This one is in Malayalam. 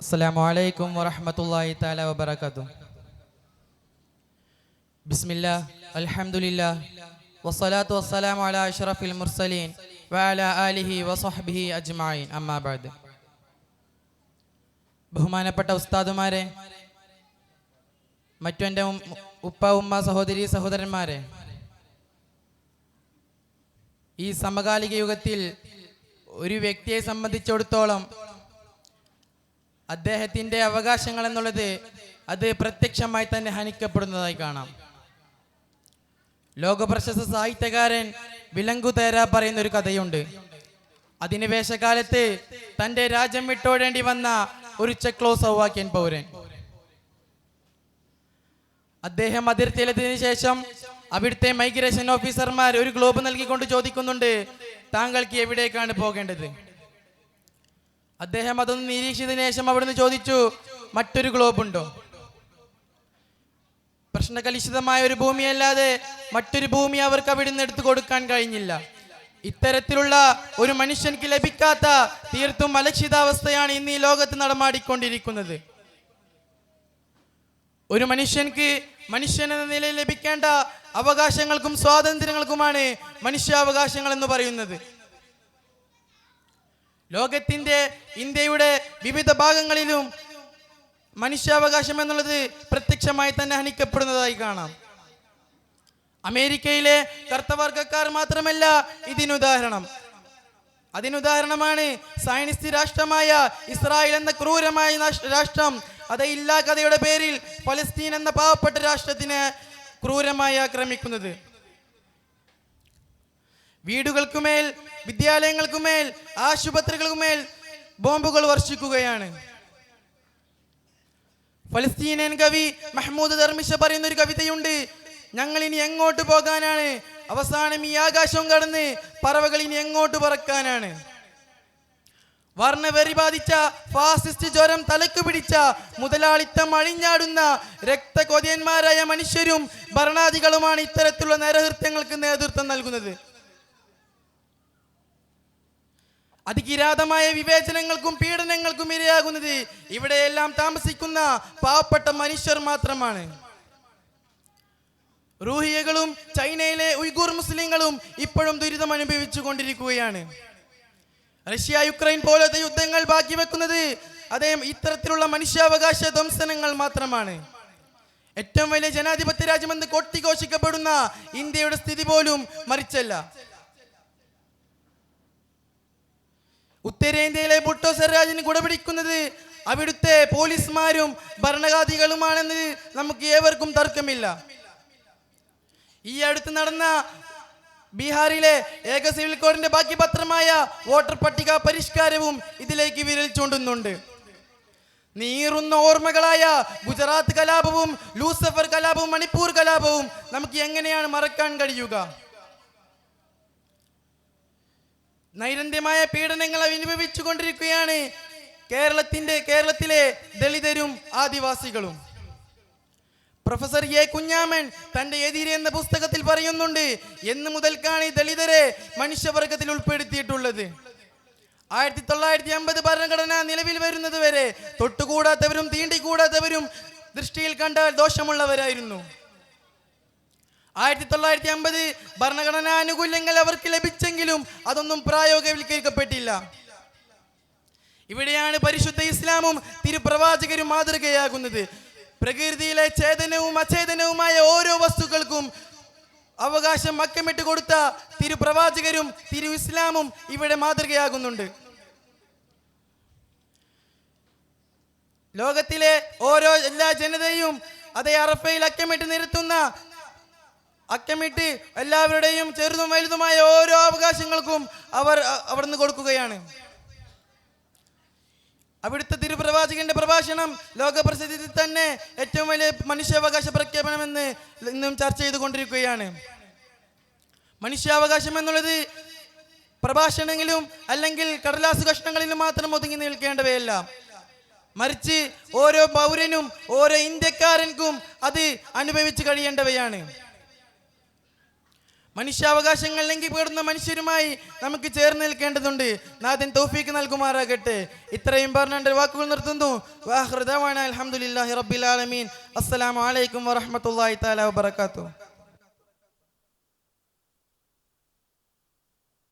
السلام عليكم ورحمة الله تعالى وبركاته بسم الله الحمد لله والصلاة والسلام على أشرف المرسلين وعلى آله وصحبه أجمعين أما بعد ബഹുമാനപ്പെട്ട ഉസ്താദുമാരെ മറ്റു എൻ്റെ ഉം- ഉപ്പ ഉമ്മ സഹോദരി സഹോദരന്മാരെ ഈ സമകാലിക യുഗത്തിൽ ഒരു വ്യക്തിയെ സംബന്ധിച്ചിടത്തോളം അദ്ദേഹത്തിന്റെ അവകാശങ്ങൾ എന്നുള്ളത് അത് പ്രത്യക്ഷമായി തന്നെ ഹനിക്കപ്പെടുന്നതായി കാണാം. ലോകപ്രശസ്ത സാഹിത്യകാരൻ വിലങ്കു തേര പറയുന്ന ഒരു കഥയുണ്ട്. അധിനിവേശകാലത്ത് തന്റെ രാജ്യം വിട്ടോടേണ്ടി വന്ന ഒരു ചെക്ലോസോവാക്യൻ പൗരൻ. അദ്ദേഹം അതിർത്തിയിലെത്തിയതിനു ശേഷം അവിടുത്തെ മൈഗ്രേഷൻ ഓഫീസർമാർ ഒരു ഗ്ലോബ് നൽകിക്കൊണ്ട് ചോദിക്കുന്നുണ്ട് താങ്കൾക്ക് എവിടേക്കാണ് പോകേണ്ടത്? അദ്ദേഹം അതൊന്ന് നിരീക്ഷിച്ചതിന് ശേഷം അവിടുന്ന് ചോദിച്ചു മറ്റൊരു ഗ്ലോബ് ഉണ്ടോ? പ്രശ്നകലുഷിതമായ ഒരു ഭൂമിയല്ലാതെ മറ്റൊരു ഭൂമി അവർക്ക് അവിടുന്ന് എടുത്തു കൊടുക്കാൻ കഴിഞ്ഞില്ല. ഇത്തരത്തിലുള്ള ഒരു മനുഷ്യൻക്ക് ലഭിക്കാത്ത തീർത്തും അലക്ഷിതാവസ്ഥയാണ് ഇന്ന് ഈ ലോകത്ത് നടമാടിക്കൊണ്ടിരിക്കുന്നത്. ഒരു മനുഷ്യൻക്ക് മനുഷ്യൻ എന്ന നിലയിൽ ലഭിക്കേണ്ട അവകാശങ്ങൾക്കും സ്വാതന്ത്ര്യങ്ങൾക്കുമാണ് മനുഷ്യാവകാശങ്ങൾ എന്ന് പറയുന്നത്. ലോകത്തിന്റെ ഇന്ത്യയുടെ വിവിധ ഭാഗങ്ങളിലും മനുഷ്യാവകാശം എന്നുള്ളത് പ്രത്യക്ഷമായി തന്നെ ഹനിക്കപ്പെടുന്നതായി കാണാം. അമേരിക്കയിലെ കർത്തവർഗക്കാർ മാത്രമല്ല ഇതിനുദാഹരണം. അതിനുദാഹരണമാണ് സയനിസ്റ്റ് രാഷ്ട്രമായ ഇസ്രായേൽ എന്ന ക്രൂരമായ രാഷ്ട്രം. അത് ഇല്ലാ കഥയുടെ പേരിൽ ഫലസ്തീൻ എന്ന പാവപ്പെട്ട രാഷ്ട്രത്തിന് ക്രൂരമായി ആക്രമിക്കുന്നത്. വീടുകൾക്കുമേൽ വിദ്യാലയങ്ങൾക്കുമേൽ ആശുപത്രികൾക്കുമേൽ ബോംബുകൾ വർഷിക്കുകയാണ്. ഫലസ്തീനിയൻ കവി മഹ്മൂദ് ധർമ്മിഷ പറയുന്ന ഒരു കവിതയുണ്ട്. ഞങ്ങൾ ഇനി എങ്ങോട്ട് പോകാനാണ്? അവസാനം ഈ ആകാശം കടന്ന് പറവകൾ ഇനി എങ്ങോട്ട് പറക്കാനാണ്? വർണവെറി ബാധിച്ച ഫാസിസ്റ്റ് ജ്വരം തലക്ക് പിടിച്ച മുതലാളിത്തം അഴിഞ്ഞാടുന്ന രക്തകൊതിയന്മാരായ മനുഷ്യരും ഭരണാധികളുമാണ് ഇത്തരത്തിലുള്ള നരഹൃത്യങ്ങൾക്ക് നേതൃത്വം നൽകുന്നത്. അതികിരാതമായ വിവേചനങ്ങൾക്കും പീഡനങ്ങൾക്കും ഇരയാകുന്നത് ഇവിടെയെല്ലാം താമസിക്കുന്ന പാവപ്പെട്ട മനുഷ്യർ മാത്രമാണ്. റൂഹിയകളും ചൈനയിലെ ഉയ്ഗൂർ മുസ്ലിങ്ങളും ഇപ്പോഴും ദുരിതം അനുഭവിച്ചു കൊണ്ടിരിക്കുകയാണ്. റഷ്യ യുക്രൈൻ പോലത്തെ യുദ്ധങ്ങൾ ബാക്കി വെക്കുന്നത് അതേ ഇത്തരത്തിലുള്ള മനുഷ്യാവകാശ ധ്വംസനങ്ങൾ മാത്രമാണ്. ഏറ്റവും വലിയ ജനാധിപത്യ രാജ്യമെന്ന് കൊട്ടിഘോഷിക്കപ്പെടുന്ന ഇന്ത്യയുടെ സ്ഥിതി പോലും മറിച്ചല്ല. ഉത്തരേന്ത്യയിലെ ബുട്ടോസർ സർരാജിന് കുടപിടിക്കുന്നത് അവിടുത്തെ പോലീസുമാരും ഭരണഘാതികളുമാണെന്ന് നമുക്ക് ഏവർക്കും തർക്കമില്ല. ഈ അടുത്ത് നടന്ന ബീഹാറിലെ ഏക സിവിൽ കോഡിന്റെ ബാക്കി പത്രമായ വോട്ടർ പട്ടിക പരിഷ്കാരവും ഇതിലേക്ക് വിരൽ ചൂണ്ടുന്നുണ്ട്. നീറുന്ന ഓർമ്മകളായ ഗുജറാത്ത് കലാപവും ലൂസഫർ കലാപവും മണിപ്പൂർ കലാപവും നമുക്ക് എങ്ങനെയാണ് മറക്കാൻ കഴിയുക? നൈരന്ധ്യമായ പീഡനങ്ങൾ അനുഭവിച്ചു കൊണ്ടിരിക്കുകയാണ് കേരളത്തിന്റെ കേരളത്തിലെ ദളിതരും ആദിവാസികളും. പ്രൊഫസർ എ കുഞ്ഞാമൻ തന്റെ എതിരെ എന്ന പുസ്തകത്തിൽ പറയുന്നുണ്ട് എന്ന് മുതൽക്കാണ് ഈ ദളിതരെ മനുഷ്യവർഗത്തിൽ ഉൾപ്പെടുത്തിയിട്ടുള്ളത്. ആയിരത്തി തൊള്ളായിരത്തി അമ്പത് ഭരണഘടന നിലവിൽ വരുന്നത് വരെ തൊട്ടുകൂടാത്തവരും തീണ്ടിക്കൂടാത്തവരും ദൃഷ്ടിയിൽ കണ്ടാൽ ദോഷമുള്ളവരായിരുന്നു. ആയിരത്തി തൊള്ളായിരത്തി അമ്പത് ഭരണഘടനാ ആനുകൂല്യങ്ങൾ അവർക്ക് ലഭിച്ചെങ്കിലും അതൊന്നും പ്രായോഗികവൽക്കരിക്കപ്പെട്ടില്ല. ഇവിടെയാണ് പരിശുദ്ധ ഇസ്ലാമും തിരുപ്രവാചകരും മാതൃകയാകുന്നത്. പ്രകൃതിയിലെ ചേതനവും അചേതനവുമായ ഓരോ വസ്തുക്കൾക്കും അവകാശം അക്കമിട്ട് കൊടുത്ത തിരുപ്രവാചകരും തിരു ഇസ്ലാമും ഇവിടെ മാതൃകയാകുന്നുണ്ട്. ലോകത്തിലെ ഓരോ എല്ലാ ജനതയും അതേ അറഫയിൽ അക്കമിട്ട് നിരത്തുന്ന അക്കമിട്ട് എല്ലാവരുടെയും ചെറുതും വലുതുമായ ഓരോ അവകാശങ്ങൾക്കും അവർ അവിടുന്ന് കൊടുക്കുകയാണ്. അവിടുത്തെ തിരുപ്രവാചകന്റെ പ്രഭാഷണം ലോകപ്രസിദ്ധി തന്നെ ഏറ്റവും വലിയ മനുഷ്യാവകാശ പ്രഖ്യാപനമെന്ന് ഇന്നും ചർച്ച ചെയ്തുകൊണ്ടിരിക്കുകയാണ്. മനുഷ്യാവകാശം എന്നുള്ളത് പ്രഭാഷണങ്ങളിലും അല്ലെങ്കിൽ കടലാസ് കഷ്ണങ്ങളിലും മാത്രം ഒതുങ്ങി നിൽക്കേണ്ടവയല്ല. മറിച്ച് ഓരോ പൗരനും ഓരോ ഇന്ത്യക്കാരനും അത് അനുഭവിച്ചു കഴിയേണ്ടവയാണ്. മനുഷ്യാവകാശങ്ങൾ ലംഘിപ്പെടുന്ന മനുഷ്യരുമായി നമുക്ക് ചേർന്ന് നിൽക്കേണ്ടതുണ്ട്. നാഥൻ തൗഫീക്ക് നൽകുമാറാകട്ടെ. ഇത്രയും പറഞ്ഞ വാക്കുകൾ നിർത്തുന്നു. വാഹൃദാന അലഹമുല്ലാഹി റബ്ബിൽ ആലമീൻ. അസ്സലാമു അലൈക്കും വറഹ്മത്തുള്ളാഹി തആല വബറകാതുഹു.